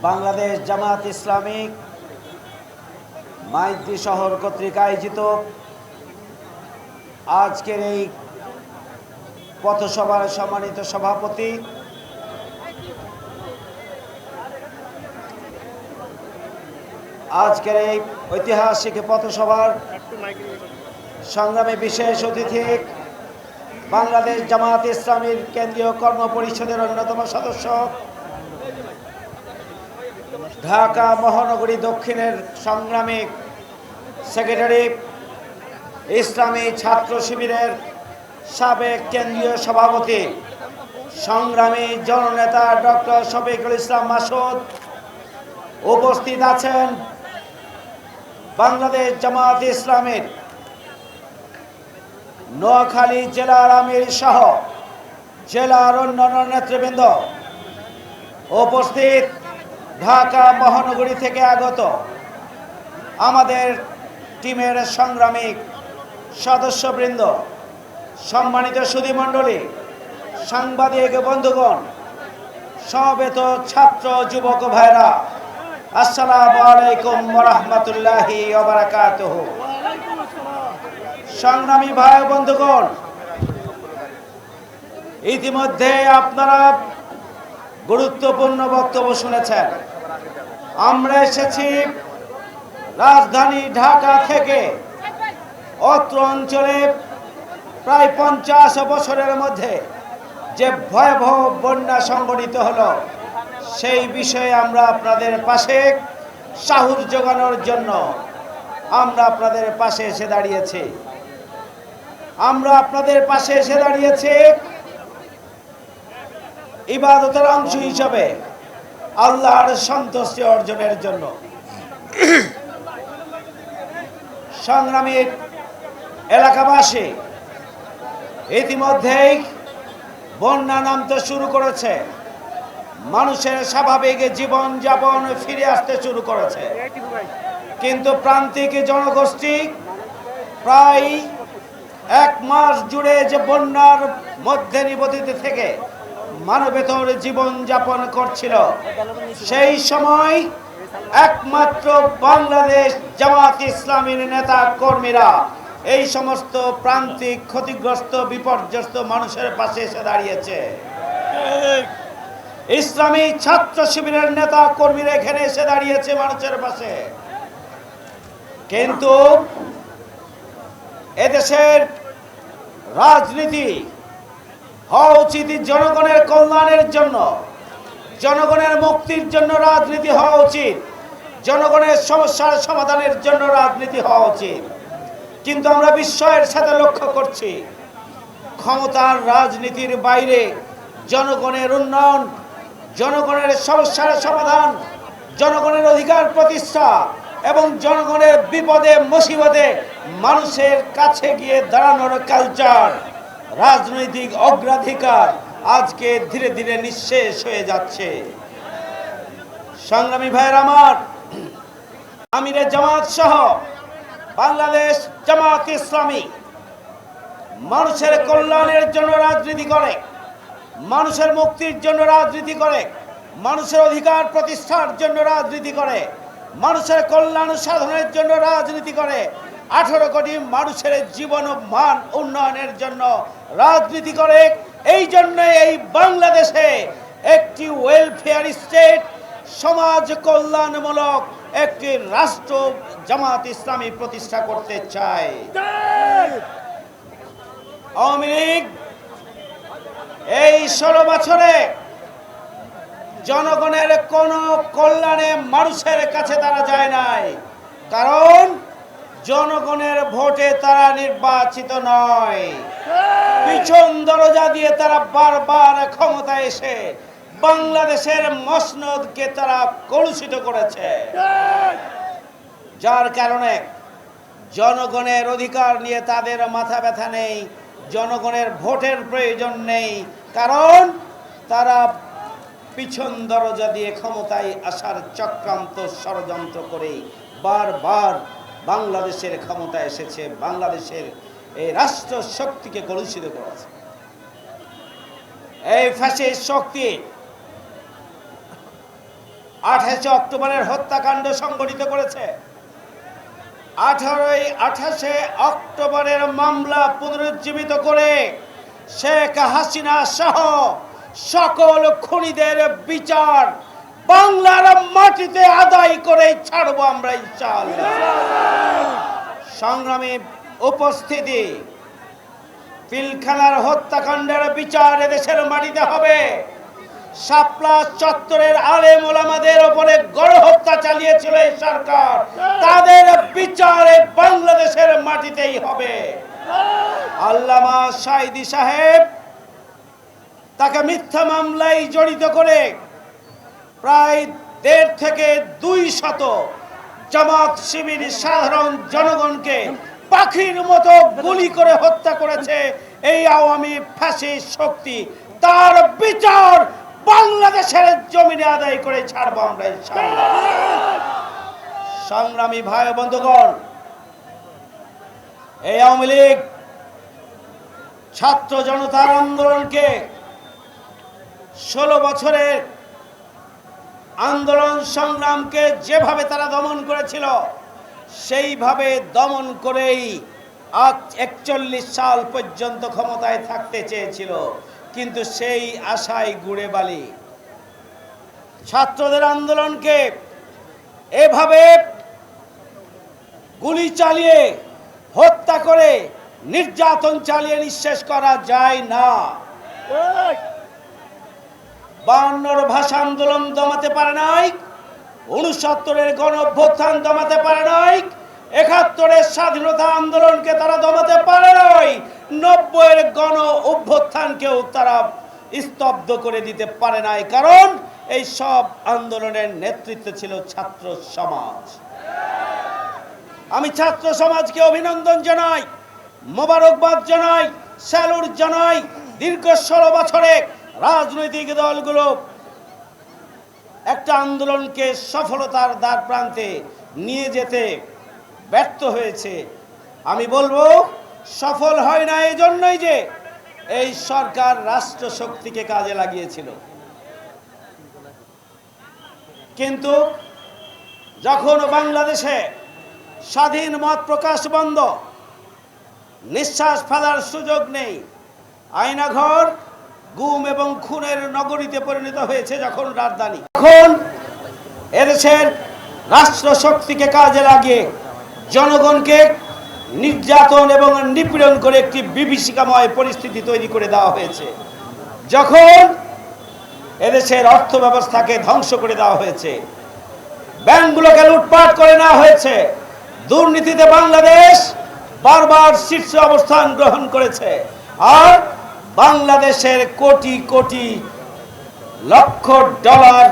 Bangladesh Jamaat Islamic Maitri শহর কর্তৃক আয়োজিত আজকের এই পথসভার সম্মানিত সভাপতি আজকের এই ঐতিহাসিক পথসভার সংগ্রামে বিশেষ অতিথি বাংলাদেশ জামাত ইসলামীর কেন্দ্রীয় কর্ম পরিষদের অন্যতম সদস্য ঢাকা মহানগরী দক্ষিণের সংগ্রামী সেক্রেটারি, ইসলামী ছাত্র শিবিরের সাবেক কেন্দ্রীয় সভাপতি, সংগ্রামী জননেতা ডক্টর শফিকুল ইসলাম মাসুদ উপস্থিত আছেন বাংলাদেশ জামাত ইসলামের নোয়াখালী জেলার আমির সহ জেলার অন্যান্য নেতৃবৃন্দ উপস্থিত। ঢাকা মহানগরী থেকে আগত আমাদের টিমের সংগ্রামী সদস্যবৃন্দ, সম্মানিত সুধীমণ্ডলী সাংবাদিক বন্ধুগণ, সমবেত ছাত্র যুবক ভাইরা, আসসালাম আলাইকুম রহমতুল্লাহি সংগ্রামী ভাই বন্ধুগণ, ইতিমধ্যে আপনারা গুরুত্বপূর্ণ বক্তব্য শুনেছেন। আমরা এসেছি রাজধানী ঢাকা থেকে। অত্র অঞ্চলে প্রায় পঞ্চাশ বছরের মধ্যে যে ভয়াবহ বন্যা সংঘটিত হলো, সেই বিষয়ে আমরা আপনাদের পাশে সাহস যোগানোর জন্য আমরা আপনাদের পাশে এসে দাঁড়িয়েছি। আমরা আপনাদের পাশে এসে দাঁড়িয়েছি ইবাদতের অংশ হিসাবে। আল্লাহর সন্তুষ্টি অর্জনের জন্য। সংগ্রামী এলাকাবাসী ইতিমধ্যেই বন্যা নামতে শুরু করেছে। মানুষের স্বাভাবিক জীবন যাপন ফিরে আসতে শুরু করেছে। কিন্তু প্রান্তিক জনগোষ্ঠী প্রায় এক মাস জুড়ে যে বন্যার মধ্যে নিবদিত থেকে মানবেতর জীবন যাপন করছিল। সেই সময় একমাত্র বাংলাদেশ জামাত ইসলামীর নেতা কর্মীরা এই সমস্ত প্রান্তিক ক্ষতিগ্রস্ত, বিপর্যস্ত মানুষের পাশে এসে দাঁড়িয়েছে। ইসলামী ছাত্র শিবিরের নেতা কর্মীরা এখানে এসে দাঁড়িয়েছে মানুষের পাশে। কিন্তু এদেশের রাজনীতি হওয়া উচিত জনগণের কল্যাণের জন্য। জনগণের মুক্তির জন্য রাজনীতি হওয়া উচিত। জনগণের সমস্যার সমাধানের জন্য রাজনীতি হওয়া উচিত। কিন্তু আমরা বিস্ময়ের সাথে লক্ষ্য করছি, ক্ষমতার রাজনীতির বাইরে জনগণের উন্নয়ন, জনগণের সমস্যার সমাধান, জনগণের অধিকার প্রতিষ্ঠা এবং জনগণের বিপদে মুসিবতে মানুষের কাছে গিয়ে দাঁড়ানোর কালচার রাজনৈতিক অগ্রাধিকার আজকে ধীরে ধীরে নিঃশেষ হয়ে যাচ্ছে। সংগ্রামী ভাইয়ের আমার, আমিরে জামাত সহ বাংলাদেশ জামাত ইসলামী, মানুষের কল্যাণের জন্য রাজনীতি করে, মানুষের মুক্তির জন্য রাজনীতি করে, মানুষের অধিকার প্রতিষ্ঠার জন্য রাজনীতি করে, মানুষের কল্যাণ সাধনের জন্য রাজনীতি করে আঠারো কোটি মানুষের জীবন ও মান উন্নয়নের জন্য রাজনীতি করে। এই জন্য এই বাংলাদেশে একটি ওয়েলফেয়ার স্টেট সমাজ কল্যাণমূলক একটি রাষ্ট্র জামাত ইসলামী প্রতিষ্ঠা করতে চায়। আওয়ামী লীগ এই ষোলো বছরে জনগণের কোন কল্যাণে মানুষের কাছে তারা যায় নাই। কারণ জনগণের ভোটে তারা নির্বাচিত নয়। পিছন দরজা দিয়ে তারা বারবার ক্ষমতায় এসে বাংলাদেশের মসনদকে তারা কলুষিত করেছে। যার কারণে জনগণের অধিকার নিয়ে তাদের মাথা ব্যথা নেই, জনগণের ভোটের প্রয়োজন নেই, কারণ তারা পিছন দরজা দিয়ে ক্ষমতায় আসার চক্রান্ত ষড়যন্ত্র করে বারবার বাংলাদেশের ক্ষমতা এসেছে, বাংলাদেশের এই রাষ্ট্র শক্তিকে কলুষিত করেছে। এই ফ্যাসিস্ট শক্তি আঠাশে অক্টোবরের হত্যাকাণ্ড সংগঠিত করেছে। আঠারোই আঠাশে অক্টোবরের মামলা পুনরুজ্জীবিত করে শেখ হাসিনা সহ সকল খুনিদের বিচার বাংলার মাটিতে আদায় করে ছাড়বো আমরা ইনশাআল্লাহ। সংগ্রামী উপস্থিতি, পিলখানার হত্যাকাণ্ডের বিচার দেশের মাটিতে হবে। শাপলা চত্বরের আলেম ওলামাদের ওপরে গণহত্যা চালিয়েছিল এই সরকার। তাদের বিচারে বাংলাদেশের মাটিতেই হবে। আল্লামা সাহেব তাকে মিথ্যা মামলায় জড়িত করে প্রায় দেড় থেকে দুই শত জামাত শিবির সাধারণ জনগণকে পাখির মতো গুলি করে হত্যা করেছে এই আওয়ামী ফাঁসি শক্তি। তার বিচার বাংলাদেশের জমিনে আদায় করে ছাড়বো আমরা সংগ্রামী ভাই বন্ধুগণ, এই আওয়ামী লীগ ছাত্র জনতার আন্দোলনকে ষোলো বছরের আন্দোলন সংগ্রামকে যেভাবে তারা দমন করেছিল, সেইভাবে দমন করেই একচল্লিশ সাল পর্যন্ত ক্ষমতায় থাকতে চেয়েছিল। কিন্তু সেই আশায় গুড়ে বালি। ছাত্রদের আন্দোলনকে এভাবে গুলি চালিয়ে, হত্যা করে, নির্যাতন চালিয়ে নিঃশেষ করা যায় না। বায়ান্নর ভাষা আন্দোলন দমাতে পারে নাই উনসত্তরের গণ অভ্যুত্থান দমাতে পারে নাই, একাত্তরের স্বাধীনতা আন্দোলনকে তারা দমাতে পারে নাই, নব্বইয়ের গণ অভ্যুত্থানকেও তারা স্তব্ধ করে দিতে পারে নাই, কারণ এই সব আন্দোলনের নেতৃত্ব ছিল ছাত্র সমাজ। আমি ছাত্র সমাজকে অভিনন্দন জানাই, মোবারকবাদ জানাই, স্যালুট জানাই, দীর্ঘ ষোলো বছরে রাজনৈতিক দলগুলো একটা আন্দোলনকে সফলতার দ্বার প্রান্তে নিয়ে যেতে ব্যর্থ হয়েছে। আমি বলব, সফল হয় না এই জন্যই যে এই সরকার রাষ্ট্র শক্তিকে কাজে লাগিয়েছিল। কিন্তু যখন বাংলাদেশে স্বাধীন মত প্রকাশ বন্ধ, নিঃশ্বাস ফেলার সুযোগ নেই, আয়নাঘর গুম এবং খুনের নগরীতে পরিণত হয়েছে যখন রাজধানী। এখন এদেশের রাষ্ট্র শক্তিকে কাজে লাগিয়ে জনগণকে নির্যাতন এবং নিপীড়ন করে একটি বিভীষিকাময় পরিস্থিতি তৈরি করে দেওয়া হয়েছে। যখন এদেশের অর্থ ব্যবস্থাকে ধ্বংস করে দেওয়া হয়েছে, ব্যাংকগুলোকে লুটপাট করে নেওয়া হয়েছে, দুর্নীতিতে বাংলাদেশ বারবার শীর্ষ অবস্থান গ্রহণ করেছে। আর বাংলাদেশের কোটি কোটি লক্ষ ডলার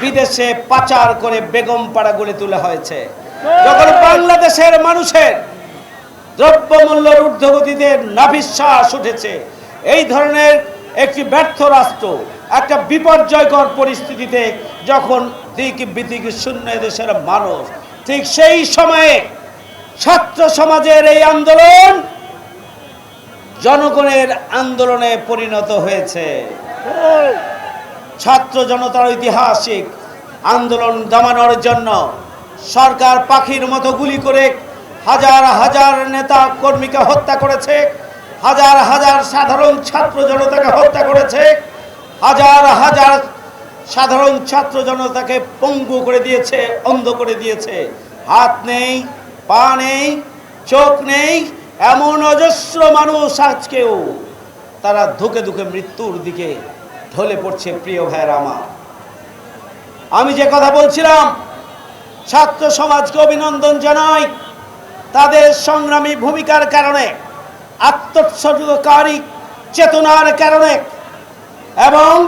বিদেশে পাচার করে বেগম পাড়া গড়ে তোলা হয়েছে। যখন বাংলাদেশের মানুষের দ্রব্যমূল্যের ঊর্ধ্বগতিতে নাভিশ্বাস উঠেছে, এই ধরনের একটি ব্যর্থ রাষ্ট্র, একটা বিপর্যয়কর পরিস্থিতিতে যখন দিক বিদিক শূন্য দেশের মানুষ, ঠিক সেই সময়ে ছাত্র সমাজের এই আন্দোলন জনগণের আন্দোলনে পরিণত হয়েছে। ছাত্র জনতার ঐতিহাসিক আন্দোলন দমানোর জন্য সরকার পাখির মতো গুলি করে হাজার হাজার নেতা কর্মীকে হত্যা করেছে, হাজার হাজার সাধারণ ছাত্র জনতাকে হত্যা করেছে, হাজার হাজার সাধারণ ছাত্র জনতাকে পঙ্গু করে দিয়েছে, অন্ধ করে দিয়েছে। হাত নেই, পা নেই, চোখ নেই এমন অজস্র মানুষ আজকেও তারা ধুকে ধুকে মৃত্যুর দিকে ঢলে পড়ছে প্রিয় ভাইয়ের আমার। আমি যে কথা বলছিলাম, ছাত্র সমাজকে অভিনন্দন জানাই। তাদের সংগ্রামী ভূমিকার কারণে, আত্মোৎসর্গকারী চেতনার কারণে এবং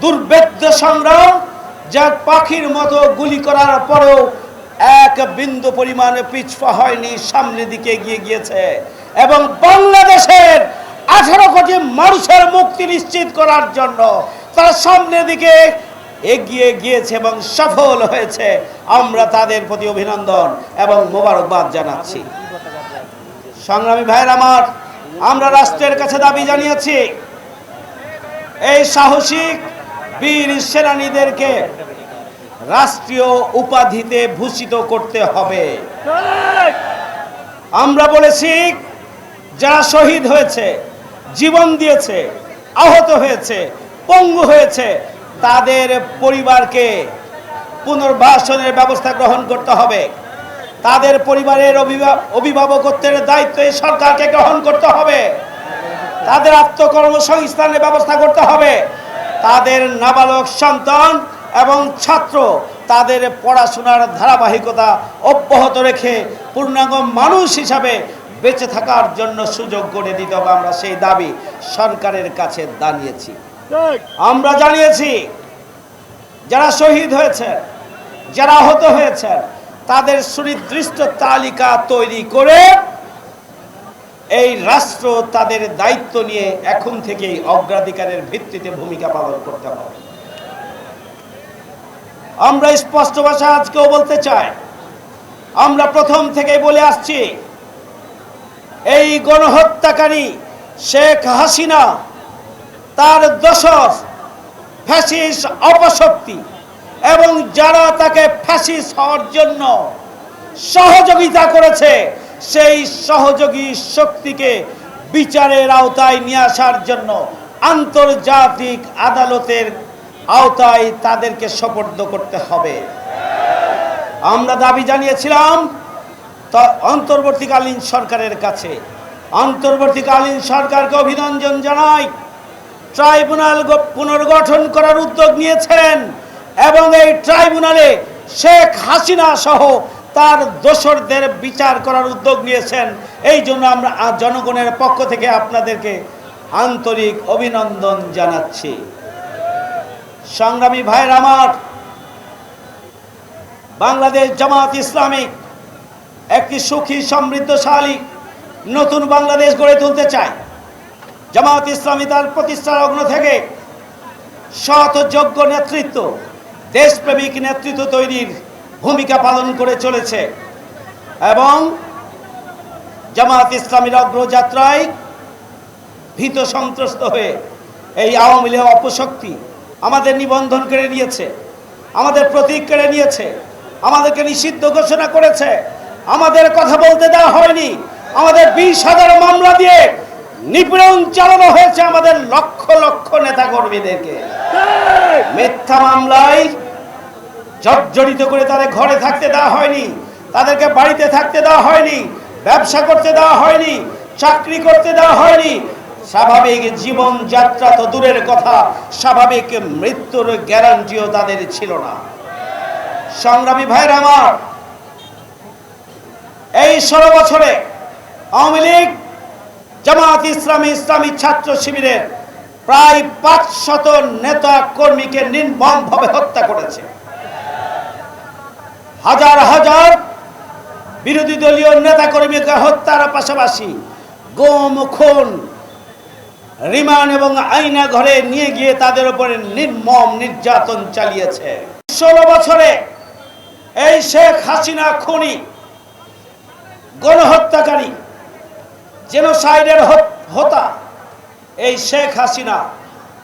দুর্বেদ্য সংগ্রাম যা পাখির মতো গুলি করার পরেও এক বিন্দু পরিমাণে পিছপা হয়নি, সামনের দিকে এগিয়ে গিয়েছে। এবং বাংলাদেশের আঠারো কোটি মানুষের মুক্তি নিশ্চিত করার জন্য তারা সামনের দিকে এগিয়ে গিয়েছে এবং সফল হয়েছে। আমরা তাদের প্রতি অভিনন্দন এবং মোবারকবাদ জানাচ্ছি। সংগ্রামী ভাইয়ের আমার, আমরা রাষ্ট্রের কাছে দাবি জানিয়েছি, এই সাহসিক বীর সেনানীদেরকে রাষ্ট্রীয় উপাধিতে ভূষিত করতে হবে। আমরা বলেছি যারা শহীদ হয়েছে জীবন দিয়েছে আহত হয়েছে পঙ্গু হয়েছে তাদের পরিবারকে পুনর্বাসনের ব্যবস্থা গ্রহণ করতে হবে। তাদের পরিবারের অভিভা- অভিভাবকত্বের দায়িত্ব এই সরকারকে গ্রহণ করতে হবে। তাদের আত্মকর্মসংস্থানের ব্যবস্থা করতে হবে। তাদের নাবালক সন্তান এবং ছাত্র তাদের পড়াশোনার ধারাবাহিকতা অব্যাহত রেখে পূর্ণাঙ্গ মানুষ হিসাবে বেঁচে থাকার জন্য সুযোগ করে দিতে হবে আমরা সেই দাবি সরকারের কাছে দাঁড়িয়েছি আমরা জানিয়েছি যারা শহীদ হয়েছে যারা আহত হয়েছে তাদের সুনির্দিষ্ট তালিকা তৈরি করে এই রাষ্ট্র তাদের দায়িত্ব নিয়ে এখন থেকেই অগ্রাধিকারের ভিত্তিতে ভূমিকা পালন করতে হবে। আমরা স্পষ্ট ভাষা আজকেও বলতে চাই। আমরা প্রথম থেকে বলে আসছি, এই গণহত্যাকারী শেখ হাসিনা তার দশর ফ্যাসিস অপশক্তি এবং যারা তাকে ফ্যাসিস হওয়ার জন্য সহযোগিতা করেছে, সেই সহযোগী শক্তিকে বিচারের আওতায় নিয়ে আসার জন্য আন্তর্জাতিক আদালতের আওতায় তাদেরকে সোপর্দ করতে হবে। আমরা দাবি জানিয়েছিলাম অন্তর্বর্তীকালীন সরকারের কাছে। অন্তর্বর্তীকালীন সরকারকে অভিনন্দন জানাই। ট্রাইব্যুনাল পুনর্গঠন করার উদ্যোগ নিয়েছেন এবং এই ট্রাইব্যুনালে শেখ হাসিনা সহ তার দোসরদের বিচার করার উদ্যোগ নিয়েছেন। এই জন্য আমরা জনগণের পক্ষ থেকে আপনাদেরকে আন্তরিক অভিনন্দন জানাচ্ছি। সংগ্রামী ভাইয়ের আমার বাংলাদেশ জামাত ইসলামিক একটি সুখী, সমৃদ্ধশালী, নতুন বাংলাদেশ গড়ে তুলতে চায় জামাত ইসলামী তার প্রতিষ্ঠার অগ্ন থেকে সৎ, যোগ্য নেতৃত্ব, দেশপ্রেমিক নেতৃত্ব তৈরির ভূমিকা পালন করে চলেছে এবং জামাত ইসলামীর অগ্রযাত্রায় ভীত সন্ত্রস্ত হয়ে এই আওয়ামী লীগ অপশক্তি আমাদের নিবন্ধন কেড়ে নিয়েছে, আমাদের প্রতীক কেড়ে নিয়েছে, আমাদেরকে নিষিদ্ধ ঘোষণা করেছে। আমাদের কথা বলতে দেওয়া হয়নি। আমাদের বিশ হাজার মামলা দিয়ে নিপীড়ন চালানো হয়েছে আমাদের লক্ষ লক্ষ নেতা কর্মীদেরকে মিথ্যা মামলায় জর্জরিত করে তাদের ঘরে থাকতে দেওয়া হয়নি, তাদেরকে বাড়িতে থাকতে দেওয়া হয়নি, ব্যবসা করতে দেওয়া হয়নি, চাকরি করতে দেওয়া হয়নি স্বাভাবিক জীবন যাত্রা তো দূরের কথা, স্বাভাবিক মৃত্যুর গ্যারান্টিও তাদের ছিল না। সংগ্রামী ভাইয়ের আমার, এই ষোলো বছরে আওয়ামী লীগ, জামাত ইসলামী ইসলামী ছাত্র শিবিরের প্রায় পাঁচশত নেতা কর্মীকে নির্মমভাবে হত্যা করেছে। হাজার হাজার বিরোধী দলীয় নেতা কর্মীকে হত্যার পাশাপাশি গোম, খুন রিমান্ড এবং আইনা ঘরে নিয়ে গিয়ে তাদের উপরে নির্মম নির্যাতন চালিয়েছে। ষোলো বছরে এই শেখ হাসিনা খুনি, গণহত্যাকারী, জেনোসাইডের হতা এই শেখ হাসিনা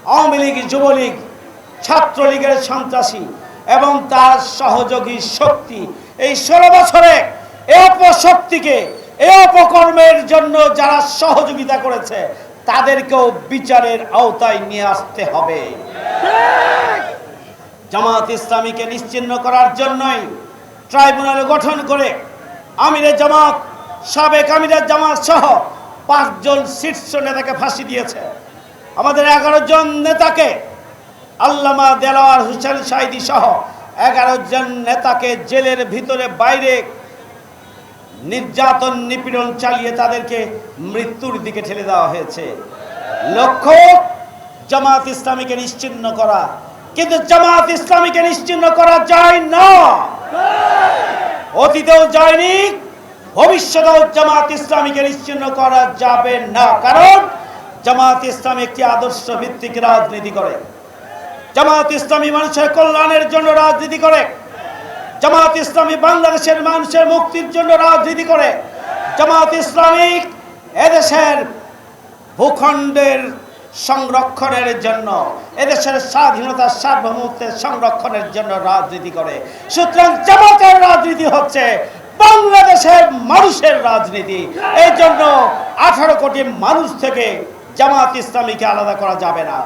আওয়ামী লীগ, যুবলীগ, ছাত্রলীগের সন্ত্রাসী এবং তার সহযোগী শক্তি। এই ষোলো বছরে এ অপশক্তিকে এ অপকর্মের জন্য যারা সহযোগিতা করেছে তাদেরকেও বিচারের আওতায় নিয়ে আসতে হবে। জামাত ইসলামীকে নিশ্চিহ্ন করার জন্যই ট্রাইব্যুনাল গঠন করে আমিরে জামাত, সাবেক আমিরের জামাত সহ পাঁচজন শীর্ষ নেতাকে ফাঁসি দিয়েছে। আমাদের এগারো জন নেতাকে আল্লামা দেলাওয়ার হুসেন সাইদি সহ এগারো জন নেতাকে জেলের ভিতরে বাইরে নির্যাতন নিপীড়ন চালিয়ে তাদেরকে মৃত্যুর দিকে ঠেলে দেওয়া হয়েছে। লক্ষ্য জামাত ইসলামীকে নিশ্চিহ্ন করা। কিন্তু জামাত ইসলামীকে নিশ্চিহ্ন করা যায় না। অতীতেও যায়নি, ভবিষ্যতেও জামাত ইসলামীকে নিশ্চিহ্ন করা যাবে না। কারণ জামাত ইসলাম একটি আদর্শ ভিত্তিক রাজনীতি করে। জামাত ইসলামী মানুষের কল্যাণের জন্য রাজনীতি করে। জামাত ইসলামী বাংলাদেশের মানুষের মুক্তির জন্য রাজনীতি করে। জামাত ইসলামিক এদেশের ভূখণ্ডের সংরক্ষণের জন্য, এদেশের স্বাধীনতা সার্বভৌমত্বের সংরক্ষণের জন্য রাজনীতি করে। সুতরাং জামাতের রাজনীতি হচ্ছে বাংলাদেশের মানুষের রাজনীতি। এই জন্য আঠারো কোটি মানুষ থেকে জামাত ইসলামীকে আলাদা করা যাবে না।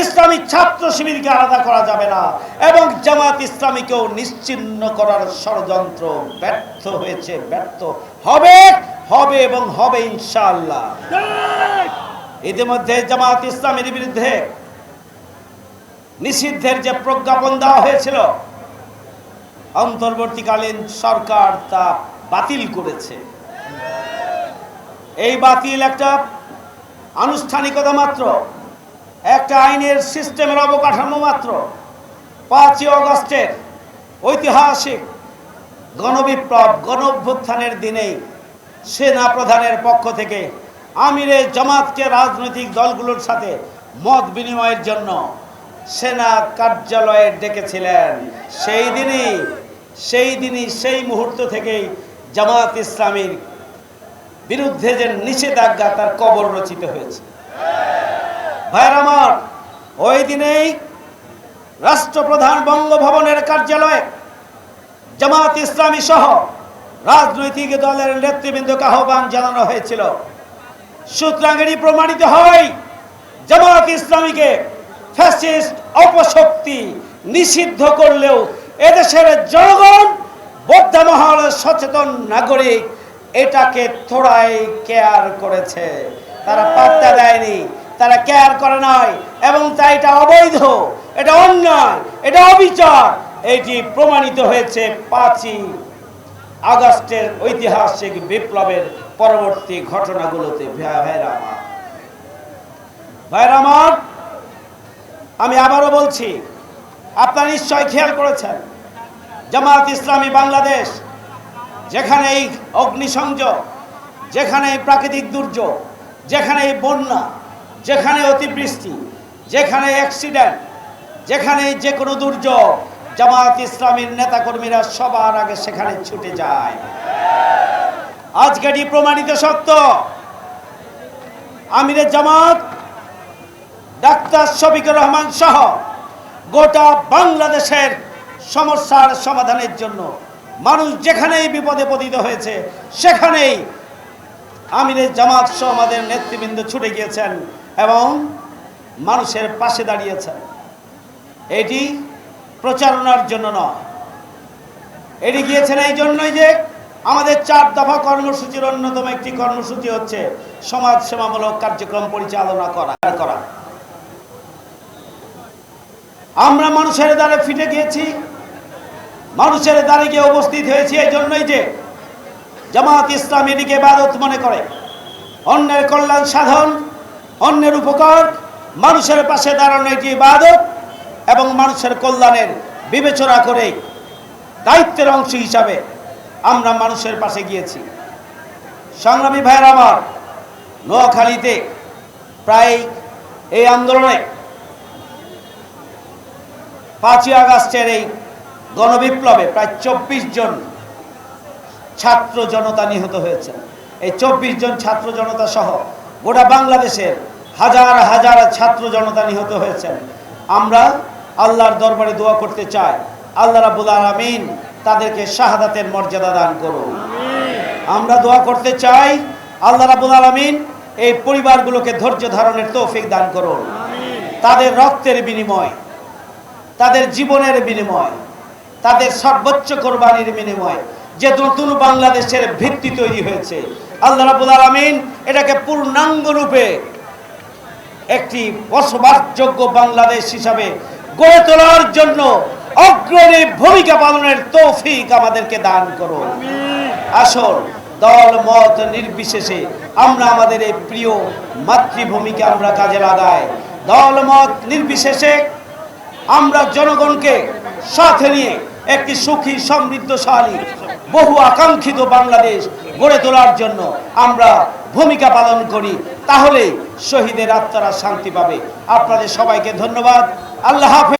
ইসলামী ছাত্র শিবিরকে আলাদা করা যাবে না। এবং জামাত ইসলামীকেও নিশ্চিন্ন করার ষড়যন্ত্র ব্যর্থ হয়েছে, ব্যর্থ হবে হবে এবং হবে ইনশাআল্লাহ। ইতিমধ্যে জামাত ইসলামের বিরুদ্ধে নিষিদ্ধের যে প্রজ্ঞাপন দেওয়া হয়েছিল, অন্তর্বর্তীকালীন সরকার তা বাতিল করেছে। এই বাতিল একটা আনুষ্ঠানিকতা মাত্র। একটা আইনের সিস্টেমের অবকাঠামো মাত্র। পাঁচই অগস্টের ঐতিহাসিক গণবিপ্লব গণ অভ্যুত্থানের দিনেই সেনা প্রধানের পক্ষ থেকে আমিরে জামাতকে রাজনৈতিক দলগুলোর সাথে মত বিনিময়ের জন্য সেনা কার্যালয়ে ডেকেছিলেন। সেই দিনই সেই দিনই, সেই মুহূর্ত থেকেই জামাত ইসলামীর বিরুদ্ধে যে নিষেধাজ্ঞা তার কবর রচিত হয়েছে। ভাইয়ের আমার, ওই দিনেই রাষ্ট্রপ্রধান বঙ্গভবনের কার্যালয়ে জামাত ইসলামী সহ রাজনৈতিক দলের নেতৃবৃন্দকে আহ্বান জানানো হয়েছিল। সুতরাং এটি প্রমাণিত হয়, জামাত ইসলামীকে ফ্যাসিস্ট অপশক্তি নিষিদ্ধ করলেও এদেশের জনগণ বৌদ্ধ মহল সচেতন নাগরিক এটাকে থোড়াই কেয়ার করেছে। তারা পাত্তা দেয়নি, তারা কেয়ার করে নাই এবং তাই এটা অবৈধ, এটা অন্যায়, এটা অবিচার। এটি প্রমাণিত হয়েছে পাঁচই আগস্টের ঐতিহাসিক বিপ্লবের পরবর্তী ঘটনাগুলোতে। ভাইরা আমার আমি আবারও বলছি, আপনারা নিশ্চয় খেয়াল করেছেন জামাত ইসলামী বাংলাদেশ যেখানে এই অগ্নিসংযোগ যেখানে এই প্রাকৃতিক দুর্যোগ যেখানে এই বন্যা, যেখানে অতিবৃষ্টি, যেখানে অ্যাক্সিডেন্ট যেখানে যে কোনো দুর্যোগ জামাত ইসলামীর নেতাকর্মীরা সবার আগে সেখানে ছুটে যায়। আজকে এটি প্রমাণিত সত্য, আমিরে জামাত, ডাক্তার শফিকুর রহমান সহ গোটা বাংলাদেশের সমস্যার সমাধানের জন্য মানুষ যেখানেই বিপদে পতিত হয়েছে, সেখানেই আমিরের জামাত সহ আমাদের নেতৃবৃন্দ ছুটে গিয়েছেন এবং মানুষের পাশে দাঁড়িয়েছেন। এটি প্রচারণার জন্য নয়। এটি গিয়েছেন এই জন্যই যে আমাদের চার দফা কর্মসূচির অন্যতম একটি কর্মসূচি হচ্ছে সমাজ সেবামূলক কার্যক্রম পরিচালনা করা করা। আমরা মানুষের দ্বারে ফিটে গিয়েছি মানুষের দাঁড়িয়ে গিয়ে উপস্থিত হয়েছি এই জন্যই যে জামাত ইসলাম এদিকে ইবাদত মনে করে। অন্যের কল্যাণ সাধন, অন্যের উপকার, মানুষের পাশে দাঁড়ানো এটি ইবাদত এবং মানুষের কল্যাণের বিবেচনা করে দায়িত্বের অংশ হিসাবে আমরা মানুষের পাশে গিয়েছি। সংগ্রামী ভাইয়ের আমার, নোয়াখালীতে প্রায় এই আন্দোলনে পাঁচই আগস্টের এই গণবিপ্লবে প্রায় চব্বিশ জন ছাত্র জনতা নিহত হয়েছে। এই চব্বিশ জন ছাত্র জনতা সহ গোটা বাংলাদেশের হাজার হাজার ছাত্র জনতা নিহত হয়েছেন। আমরা আল্লাহর দরবারে দোয়া করতে চাই, আল্লাহ রাবুল আলমিন তাদেরকে শাহাদাতের মর্যাদা দান করুন। আমরা দোয়া করতে চাই, আল্লাহ রাবুল আলমিন এই পরিবারগুলোকে ধৈর্য ধারণের তৌফিক দান করুন। তাদের রক্তের বিনিময়, তাদের জীবনের বিনিময় তাদের সর্বোচ্চ কোরবানির বিনিময় যে নতুন বাংলাদেশের ভিত্তি তৈরি হয়েছে। আল্লাহ রাবুল আলমিন এটাকে পূর্ণাঙ্গ রূপে একটি বসবাসযোগ্য বাংলাদেশ হিসাবে গড়ে তোলার জন্য অগ্রণী ভূমিকা পালনের তৌফিক আমাদেরকে দান করো আসল দল, মত নির্বিশেষে আমরা আমাদের এই প্রিয় মাতৃভূমিকে আমরা কাজে লাগাই। দল, মত নির্বিশেষে আমরা জনগণকে সাথে নিয়ে একটি সুখী, সমৃদ্ধশালী, বহু আকাঙ্ক্ষিত বাংলাদেশ গড়ে তোলার জন্য আমরা ভূমিকা পালন করি, তাহলে শহীদের আত্মারা শান্তি পাবে। আপনাদের সবাইকে ধন্যবাদ। আল্লাহ হাফেজ।